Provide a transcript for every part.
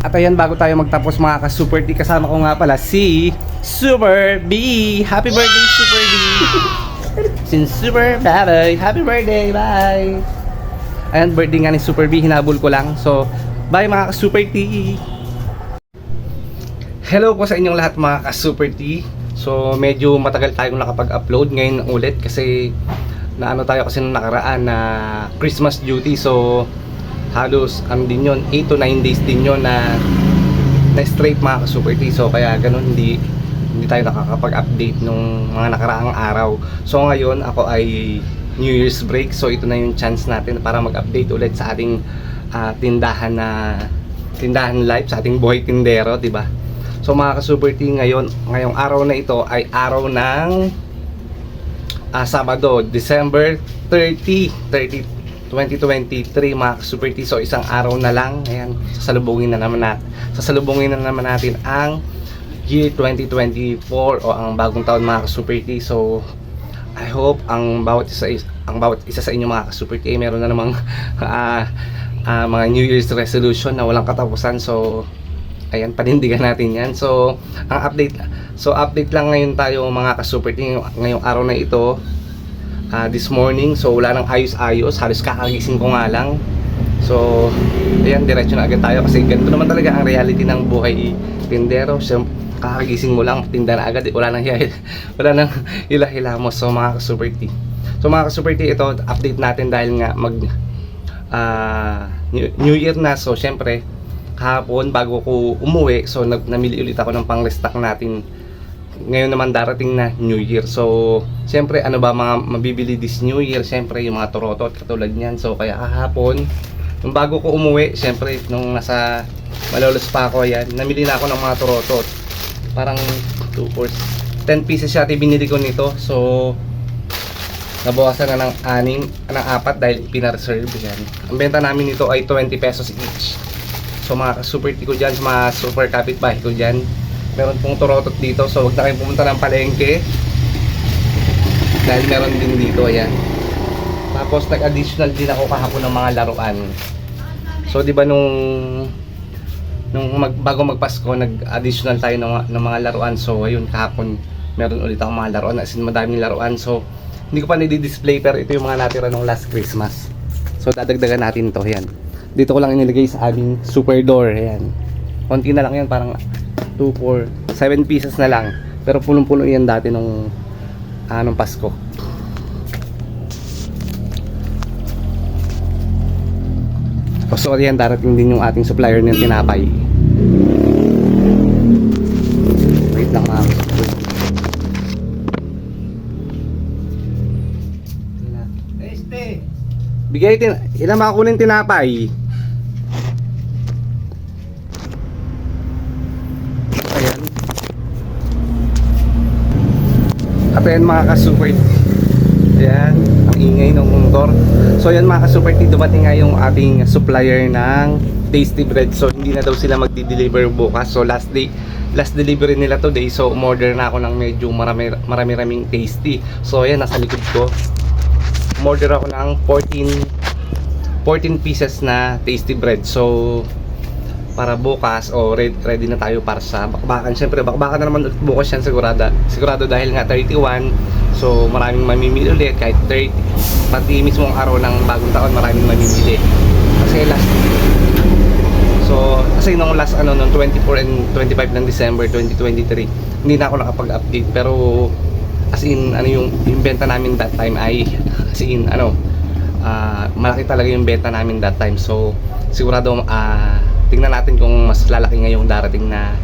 At ayan, bago tayo magtapos mga ka-Super T, kasama ko nga pala si Super B. Happy birthday, Super B! Sin Super Baboy, happy birthday, bye! Ayan, birthday nga ni Super B, hinabol ko lang. So, bye mga ka-Super T! Hello po sa inyong lahat mga ka-Super T. So, medyo matagal tayong nakapag-upload ngayon ulit kasi naano tayo kasi nung nakaraan na Christmas duty. So, halos ano din yun, 8 to 9 days din yun na na straight mga ka-Super T. So, kaya ganun hindi hindi tayo nakakapag-update nung mga nakaraang araw. So, ngayon ako ay New Year's break. So, ito na yung chance natin para mag-update ulit sa ating ah, tindahan na tindahan live sa ating buhay tindero, 'di ba? So mga ka-Super T, ngayon, ngayong araw na ito ay araw ng ah, Sabado, December 30, 30, 2023 mga ka-Super T. So isang araw na lang, ayan, sasalubungin na naman natin, sasalubungin na naman natin ang year 2024 o ang bagong taon mga ka-Super T. So I hope ang bawat isa ang bawat isa sa inyo mga ka-Super T meron na namang ah, ah, mga New Year's resolution na walang katapusan. So ayan panindigan natin yan so ang update so update lang ngayon tayo mga ka-super ngayong araw na ito ah, this morning so wala nang ayos-ayos. Halos kakagising ko nga lang. So ayan diretso na agad tayo kasi ganito naman talaga ang reality ng buhay tindero. So, kakagising mo lang tinda na agad. Wala nang hila wala nang hila-hila mo. So mga ka-super team so mga ka-super team ito update natin dahil nga mag ah, New, New Year na. So syempre kahapon bago ko umuwi so nag, namili ulit ako ng pang-restock natin ngayon naman darating na New Year. So siyempre ano ba mga mabibili this New Year siyempre yung mga torotot katulad niyan. So kaya kahapon nung bago ko umuwi siyempre nung nasa malolos pa ako yan namili na ako ng mga torotot parang 2 or 10 pieces siya binili ko nito. So nabawasan na ng anim ng apat dahil pinareserve yan ang benta namin nito ay 20 pesos each. So mga super ko dyan, mga super kapitbahay ko dyan, meron pong torotot dito. So huwag na kayong pumunta ng palengke. Dahil meron din dito, ayan. Tapos nag-additional din ako kahapon ng mga laruan. So di ba nung nung mag, bago magpasko, nag-additional tayo ng, ng mga laruan. So ayun, kahapon meron ulit akong mga laruan. As in, madaming laruan. So hindi ko pa nadi-display pero ito yung mga natira nung last Christmas. So dadagdagan natin to, yan dito ko lang inilagay sa aming super door ayan konti na lang yan parang 2, 4, 7 pieces na lang. Pero punong-puno yan dati nung nung Pasko. O so yan darating din yung ating supplier ng tinapay. Wait lang mga bigay tin ilang makakunin tinapay Ayan. At ayan mga ka-super Ayan, ang ingay ng motor. So ayan mga ka-super T, dumating nga yung ating supplier ng Tasty Bread. So hindi na daw sila magdi-deliver bukas. So last day, last delivery nila today. So umorder na ako ng medyo marami, marami-raming tasty. So ayan, nasa likod ko. Umorder ako ng 14 14 pieces na tasty bread. So para bukas o ready, ready na tayo para sa bakbakan. Siyempre, bakbakan na naman bukas yan sigurado. Sigurado dahil nga 31. So, maraming mamimili ulit kahit 30. Pati mismo ang araw ng bagong taon, maraming mamimili. Kasi last So, kasi nung last ano nung 24 and 25 ng December 2023, hindi na ako nakapag-update pero as in ano yung, yung benta namin that time ay as in ano ah, malaki talaga yung benta namin that time. So, sigurado ah tingnan natin kung mas lalaki ngayong darating na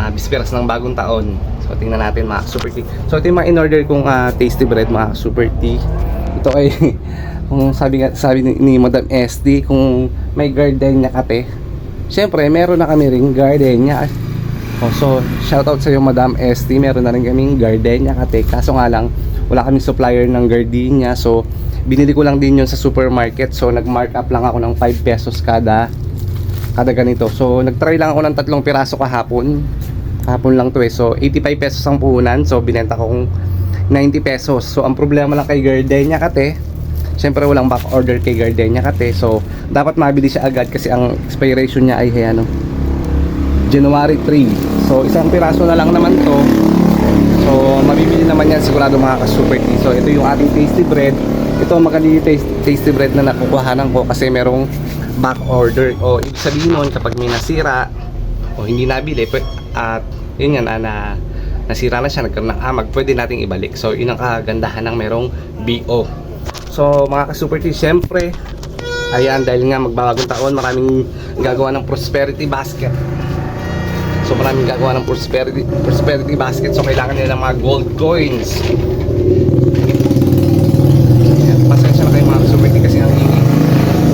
uh, bisperas ng bagong taon. So tingnan natin mga super tea. So ito yung mga in-order kong ah, tasty bread mga super tea. Ito ay kung sabi sabi ni, ni Madam SD kung may gardenia kate. Siyempre, meron na kami ring gardenia. Oh, so, shoutout sa iyo Madam SD, meron na rin kaming gardenia kate. Kaso nga lang, wala kaming supplier ng gardenia. So, binili ko lang din yun sa supermarket. So, nag-mark up lang ako ng 5 pesos kada kada ganito. So, nagtry lang ako ng tatlong piraso kahapon. Kahapon lang to eh. So, 85 pesos ang puhunan. So, binenta ko kung 90 pesos. So, ang problema lang kay Gardenia kate, syempre walang back order kay Gardenia kate. So, dapat mabili siya agad kasi ang expiration niya ay hey, ano, January 3. So isang piraso na lang naman to. So mabibili naman yan sigurado mga ka-super tea. So ito yung ating tasty bread. Ito maganda yung tasty, tasty bread na nakukuhanan ko kasi merong back order. O ibig sabihin nun kapag may nasira o hindi nabili at yun yan ah, na nasira na siya nagkaroon ng amag pwede nating ibalik. So yun ang kagandahan ng merong BO. So mga ka-super tea, syempre Ayan, dahil nga magbabagong taon, maraming gagawa ng prosperity basket. So maraming gagawa ng prosperity prosperity basket. So kailangan nila ng mga gold coins. Ayan, pasensya na kayo mga super kasi ang ingay.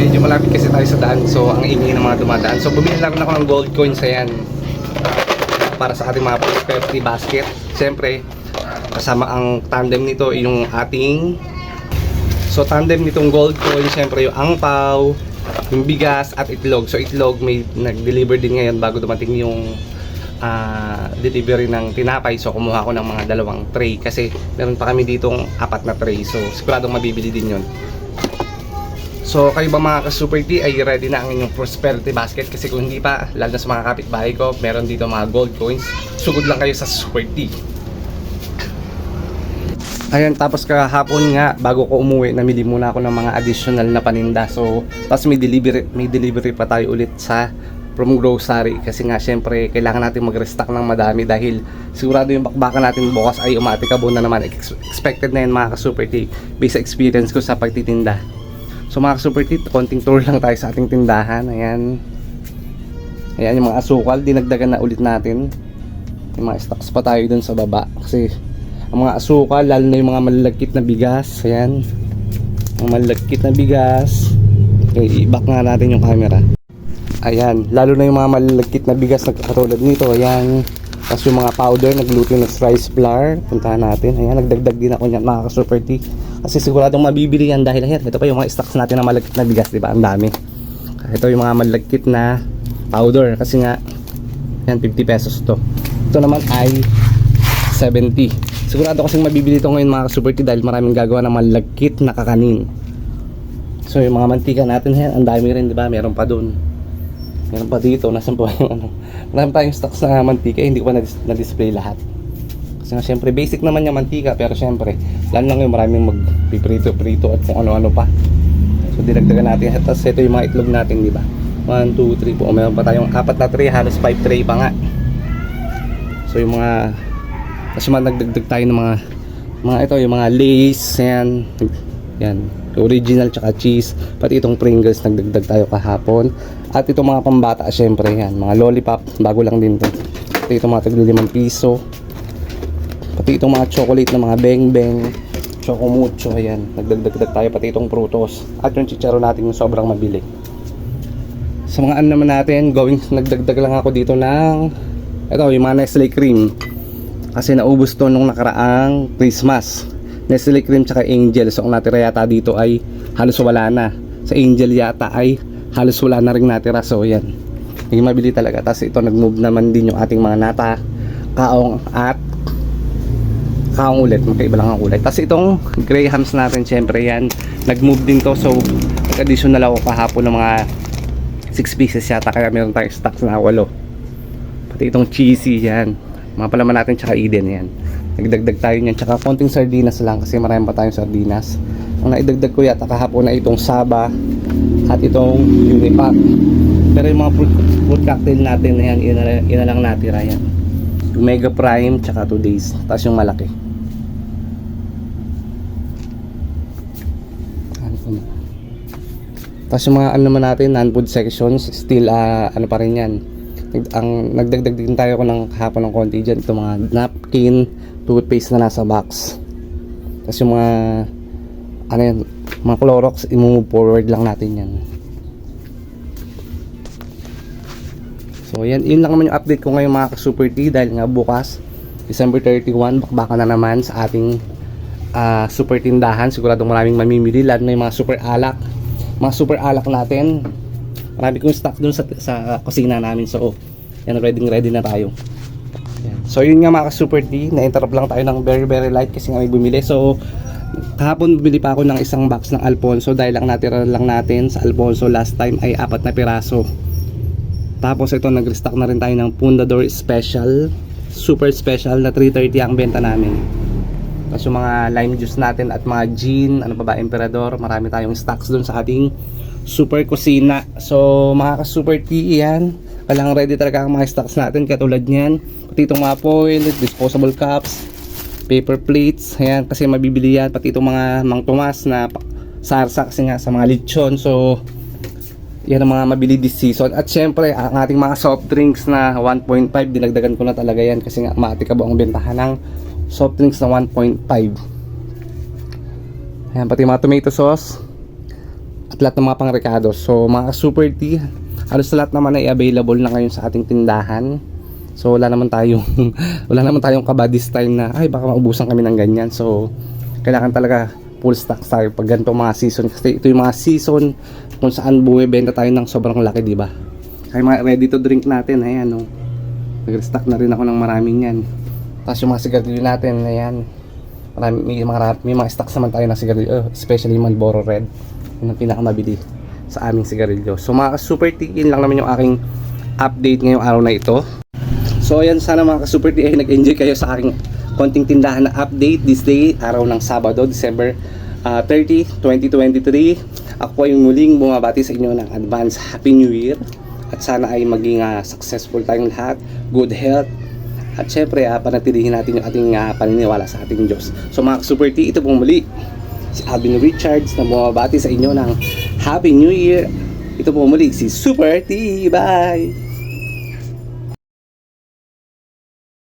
Medyo malapit kasi tayo sa daan. So ang ingay ng mga dumadaan. So bumili lang ako ng gold coins ayan. Para sa ating mga prosperity basket. Siyempre, kasama ang tandem nito yung ating So tandem nitong gold coin, syempre yung angpaw, yung bigas at itlog. So itlog may nag-deliver din ngayon bago dumating yung ah, delivery ng tinapay. So kumuha ko ng mga dalawang tray kasi meron pa kami ditong apat na tray. So siguradong mabibili din yun. So kayo ba mga ka-super tea ay ready na ang inyong prosperity basket kasi kung hindi pa, lalo na sa mga kapitbahay ko, meron dito mga gold coins. Sugod lang kayo sa super tea. Ayan, tapos kahapon nga, bago ko umuwi, namili muna ako ng mga additional na paninda. So, tapos may delivery, may delivery pa tayo ulit sa from grocery kasi nga syempre kailangan natin mag-restock ng madami dahil sigurado yung bakbakan natin bukas ay umatikabo na naman Ex- expected na yan mga ka-super tea based sa experience ko sa pagtitinda so mga ka-super tea konting tour lang tayo sa ating tindahan. Ayan. Ayan yung mga asukal dinagdagan na ulit natin. Yung mga stocks pa tayo dun sa baba. Kasi ang mga asukal lalo na yung mga malalagkit na bigas. Ayan. Ang malalagkit na bigas. Okay, i-back nga natin yung camera. Ayan lalo na yung mga malalagkit na bigas na katulad nito. Ayan tapos yung mga powder na glutinous rice flour. Puntahan natin. Ayan nagdagdag din ako niyan mga ka-super tea. Kasi siguradong mabibili yan dahil ayan ito pa yung mga stocks natin na malagkit na bigas di ba? Ang dami. Ito yung mga malagkit na powder. Kasi nga yan 50 pesos to. Ito naman ay 70 sigurado kasing mabibili ito ngayon mga super tea dahil maraming gagawa ng malagkit na kakanin. So yung mga mantika natin yan ang dami rin di ba? Meron pa doon meron pa dito nasan po yung ano? Marami tayong stocks na mantika hindi ko pa na- na-display lahat. Kasi nga syempre basic naman yung mantika pero syempre lalo lang yung maraming magpiprito-prito at kung ano-ano pa. So dinagdagan natin tapos ito yung mga itlog natin di ba? 1, 2, 3 po meron pa tayong apat na tray halos 5 tray pa nga. So yung mga kasi mga nagdagdag tayo ng mga mga ito yung mga lace yan. Yan original tsaka cheese pati itong Pringles nagdagdag tayo kahapon. At itong mga pambata syempre yan mga lollipop bago lang din to. Pati itong mga tagli 5 piso. Pati itong mga chocolate na mga beng beng choco mucho ayan nagdagdag tayo pati itong prutos. At yung chicharo natin yung sobrang mabili. Sa mga ano naman natin going nagdagdag lang ako dito ng ito yung mga Nestle cream. Kasi naubos to nung nakaraang Christmas Nestle cream tsaka Angel. So ang natira yata dito ay halos wala na. Sa Angel yata ay halos wala na rin natira. So yan. Hindi mabili talaga. Tapos ito nag-move naman din yung ating mga nata kaong at kaong ulit. Magkaiba lang ang kulay. Tapos itong Grahams natin syempre yan nag-move din to. So nag-additional ako kahapon ng mga 6 pieces yata. Kaya meron tayong stocks na 8 pati itong cheesy yan. Mga palaman natin tsaka Eden yan nagdagdag tayo niyan. Tsaka konting sardinas lang kasi marami pa tayong sardinas. Ang naidagdag ko yata kahapon na itong Saba at itong Unipack pero yung mga fruit, fruit cocktail natin na yan yun, na- yun na lang natira yan. Mega Prime tsaka 2 days. Tapos yung malaki. Ano tapos yung mga ano naman natin non-food sections still ah, ano pa rin yan. Ang nagdagdag din tayo ko ng kahapon ng konti dyan. Ito mga napkin toothpaste na nasa box. Tapos yung mga ano yan mga Clorox i-move forward lang natin yan. So yan yun lang naman yung update ko ngayon mga ka-super tea dahil nga bukas December 31 bakbaka na naman sa ating ah, super tindahan. Siguradong maraming mamimili lalo na mga super alak. Mga super alak natin marami kong stock dun sa, sa kusina namin. So yan ready ready na tayo. So yun nga mga super tea na-interrupt lang tayo ng very very light kasi nga may bumili so kahapon bumili pa ako ng isang box ng Alfonso dahil lang natira lang natin sa Alfonso last time ay apat na piraso Tapos ito, nag-restock na rin tayo ng Pundador Special. Super special na 330 ang benta namin. Tapos yung mga lime juice natin at mga gin, ano pa ba, Emperador, marami tayong stocks dun sa ating super kusina. So, mga ka-super tea yan. Kailangan ready talaga ang mga stocks natin, katulad niyan. Pati itong mga foil, disposable cups, paper plates, ayan, kasi mabibili yan. Pati itong mga Mang Tomas na sarsa kasi nga sa mga lechon. So, yan ang mga mabili this season. At syempre, ang ating mga soft drinks na 1.5, dinagdagan ko na talaga yan kasi nga maatikabo ang bentahan ng soft drinks na 1.5. Ayan, pati mga tomato sauce at lahat ng mga pang-recado. So, mga super tea, halos lahat naman ay available na ngayon sa ating tindahan. So, wala naman tayong wala naman tayong kaba this time na ay baka maubusan kami ng ganyan. So, kailangan talaga full stock tayo pag ganito mga season kasi ito yung mga season kung saan bumibenta tayo ng sobrang laki, di ba? Kaya mga ready to drink natin, ayan, no. Nag-restock na rin ako ng maraming yan. Tapos yung mga sigarilyo natin, ayan. Marami, may, mga, may mga stocks naman tayo ng sigarilyo, uh, especially Marlboro Red. Yun ang pinakamabili sa aming sigarilyo. So mga super tigil lang naman yung aking update ngayong araw na ito. So ayan, sana mga ka-super tea ay nag-enjoy kayo sa aking konting tindahan na update this day, araw ng Sabado, December ah, 30, 2023. Ako ay muling bumabati sa inyo ng advance Happy New Year. At sana ay maging ah, successful tayong lahat, good health, at syempre, uh, panatilihin natin yung ating ah, paniniwala sa ating Diyos. So mga ka-super tea, ito pong muli si Alvin Richards na bumabati sa inyo ng Happy New Year. Ito po muli si Super T. Bye!